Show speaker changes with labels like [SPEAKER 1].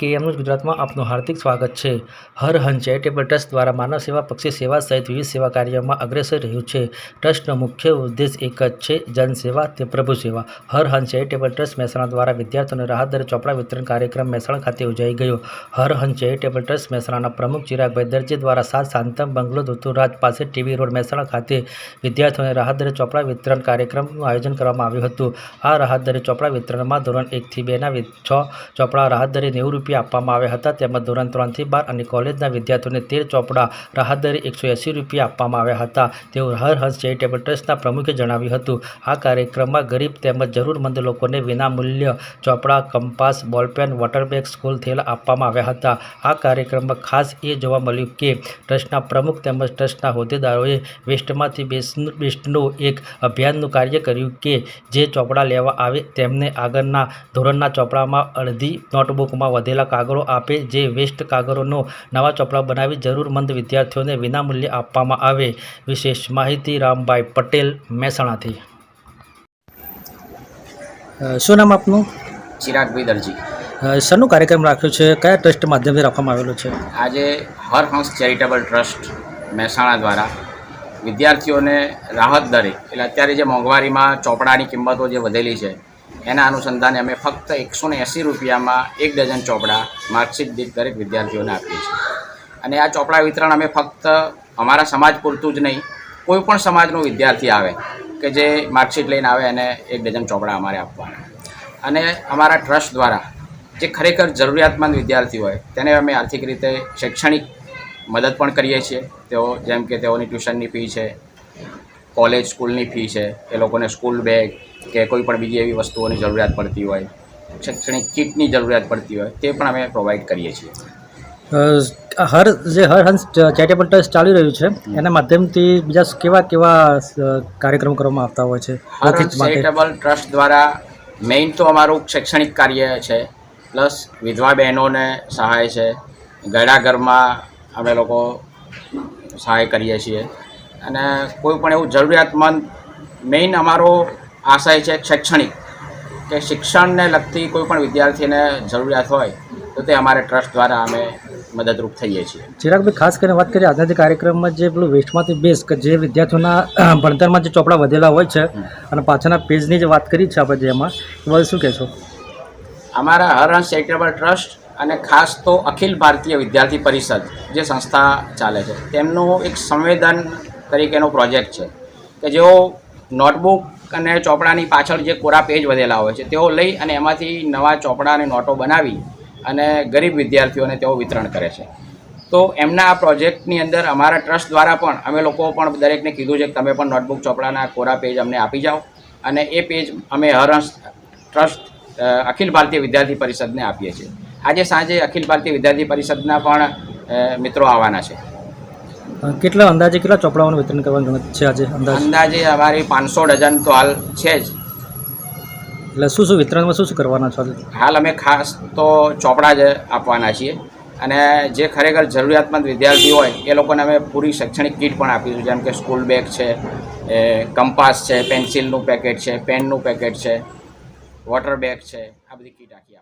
[SPEAKER 1] KM news ગુજરાતમાં આપનું હાર્દિક સ્વાગત છે. હર હંસ ચેરિટેબલ ટ્રસ્ટ દ્વારા માનવ સેવા પક્ષી સેવા સહિત વિવિધ સેવા કાર્યમાં અગ્રેસર રહ્યું છે. ટ્રસ્ટનો મુખ્ય ઉદ્દેશ એક જ છે, જનસેવા તે પ્રભુ સેવા. હર હંસ ચેરિટેબલ ટ્રસ્ટ મહેસાણા દ્વારા વિદ્યાર્થીઓને રાહત દરે ચોપડા વિતરણ કાર્યક્રમ મહેસાણા ખાતે યોજાઈ ગયો. હર હંસ ચેરિટેબલ ટ્રસ્ટ મહેસાણાના પ્રમુખ ચિરાગભાઈ દરજી દ્વારા સાત શાંતમ બંગલો દુતુરાજ પાસે ટીવી રોડ મહેસાણા ખાતે વિદ્યાર્થીઓને રાહત દર ચોપડા વિતરણ કાર્યક્રમનું આયોજન કરવામાં આવ્યું હતું. આ રાહત દરે ચોપડા વિતરણમાં ધોરણ એકથી બેના છ ચોપડા રાહત દરે નેવું આપવામાં આવ્યા હતા. તેમજ ધોરણ ત્રણથી બાર અને કોલેજના વિદ્યાર્થીઓને તેર ચોપડા રાહત દરે એકસો એંસી રૂપિયા આપવામાં આવ્યા હતા. તેવું હરહંસ ચેરિટેબલ ટ્રસ્ટના પ્રમુખે જણાવ્યું હતું, આ કાર્યક્રમમાં ગરીબ તેમજ જરૂરમંદ લોકોને વિનામૂલ્ય ચોપડા, કંપાસ, બોલપેન, વોટરબેગ, સ્કૂલ થયેલા આપવામાં આવ્યા હતા. આ કાર્યક્રમમાં ખાસ એ જોવા મળ્યું કે ટ્રસ્ટના પ્રમુખ તેમજ ટ્રસ્ટના હોદ્દેદારોએ વેસ્ટમાંથી બેસ્ટ બેસ્ટનું એક અભિયાનનું કાર્ય કર્યું કે જે ચોપડા લેવા આવે તેમને આગળના ધોરણના ચોપડામાં અડધી નોટબુકમાં વધેલા કાગળો આપે જે વેસ્ટ કાગળોનો નવા ચોપડા બનાવી જરૂરમંદ વિદ્યાર્થીઓને વિનામૂલ્યે આપવામાં આવે. વિશેષ માહિતી રામભાઈ પટેલ મહેસાણાથી. શું નામ આપનું?
[SPEAKER 2] ચિરાગભાઈ દરજી
[SPEAKER 1] શેનો કાર્યક્રમ રાખ્યો છે? કયા ટ્રસ્ટ માધ્યમથી રાખવામાં આવેલો છે?
[SPEAKER 2] આજે હરહંસ ચેરિટેબલ ટ્રસ્ટ મહેસાણા દ્વારા વિદ્યાર્થીઓને રાહત દરે એટલે અત્યારે જે મોંઘવારીમાં ચોપડાની કિંમતો જે વધેલી છે એના અનુસંધાને અમે ફક્ત એકસો ને એંસી રૂપિયામાં એક ડઝન ચોપડા માર્કશીટ દીઠ દરેક વિદ્યાર્થીઓને આપીએ છીએ. અને આ ચોપડા વિતરણ અમે ફક્ત અમારા સમાજ પૂરતું જ નહીં, કોઈ પણ સમાજનો વિદ્યાર્થી આવે કે જે માર્કશીટ લઈને આવે એને એક ડઝન ચોપડા અમારે આપવાના. અને અમારા ટ્રસ્ટ દ્વારા જે ખરેખર જરૂરિયાતમંદ વિદ્યાર્થી હોય, તેને અમે આર્થિક રીતે શૈક્ષણિક મદદ પણ કરીએ છીએ. તેઓ જેમ કે તેઓની ટ્યુશનની ફી છે કોલેજ સ્કૂલની ફી છે એ લોકોને સ્કૂલ બેગ કે કોઈ પણ બીજી એવી વસ્તુઓની જરૂરિયાત પડતી હોય શૈક્ષણિક કીટની જરૂરિયાત પડતી હોય તે પણ અમે પ્રોવાઈડ કરીએ છીએ.
[SPEAKER 1] હર જે હર હંસ ચેરિટેબલ ટ્રસ્ટ ચાલી રહ્યું છે એના માધ્યમથી બીજા કેવા કેવા કાર્યક્રમ કરવામાં આવતા હોય છે
[SPEAKER 2] હરહંસ ચેરિટેબલ ટ્રસ્ટ દ્વારા મેઇન તો અમારું શૈક્ષણિક કાર્ય છે પ્લસ વિધવા બહેનોને સહાય છે ગળા ઘરમાં અમે લોકો સહાય કરીએ છીએ. અને કોઈ પણ એવું જરૂરિયાતમંદ મેઇન અમારો આશય છે શૈક્ષણિક. કે શિક્ષણને લગતી કોઈ પણ વિદ્યાર્થીને જરૂરિયાત હોય તો તે અમારે ટ્રસ્ટ દ્વારા અમે મદદરૂપ થઈએ છીએ.
[SPEAKER 1] ચિરાગભાઈ ખાસ કરીને વાત કરીએ આજના જે કાર્યક્રમમાં જે પેલું વેસ્ટમાંથી બેસ્ટ કે જે વિદ્યાર્થીઓના ભણતરમાં જે ચોપડા વધેલા હોય છે અને પાછળના પેજની જે વાત કરી છે આપણે જેમાં એ બધું શું કહેશો?
[SPEAKER 2] અમારા હરહંસ ચેરિટેબલ ટ્રસ્ટ અને ખાસ તો અખિલ ભારતીય વિદ્યાર્થી પરિષદ જે સંસ્થા ચાલે છે તેમનું એક સંવેદન તરીકેનો પ્રોજેક્ટ છે. કે જેઓ નોટબુક અને ચોપડાની પાછળ જે કોરા પેજ વધેલા હોય છે, તેઓ લઈ અને એમાંથી નવા ચોપડા અને નોટો બનાવી અને ગરીબ વિદ્યાર્થીઓને તેઓ વિતરણ કરે છે. તો એમના આ પ્રોજેક્ટની અંદર અમારા ટ્રસ્ટ દ્વારા પણ અમે લોકો પણ દરેકને કીધું છે કે તમે પણ નોટબુક, ચોપડાના કોરા પેજ અમને આપી જાઓ અને એ પેજ અમે હરહંસ ટ્રસ્ટ અખિલ ભારતીય વિદ્યાર્થી પરિષદને આપીએ છીએ. આજે સાંજે અખિલ ભારતીય વિદ્યાર્થી પરિષદના પણ મિત્રો આવવાના છે.
[SPEAKER 1] કેટલા અંદાજે કેટલા ચોપડાઓનું વિતરણ કરવાનું છે આજે? અંદાજે?
[SPEAKER 2] અંદાજે અમારી પાંચસો ડઝન તો હાલ છે જ.
[SPEAKER 1] એટલે શું શું વિતરણમાં શું શું કરવાના છો
[SPEAKER 2] હાલ અમે ખાસ તો ચોપડા જ આપવાના છીએ. અને જે ખરેખર જરૂરિયાતમંદ વિદ્યાર્થી હોય એ લોકોને અમે પૂરી શૈક્ષણિક કીટ પણ આપીશું જેમ કે સ્કૂલ બેગ છે એ કંપાસ છે પેન્સિલનું પેકેટ છે પેનનું પેકેટ છે વોટર બેગ છે આ બધી કીટ આખી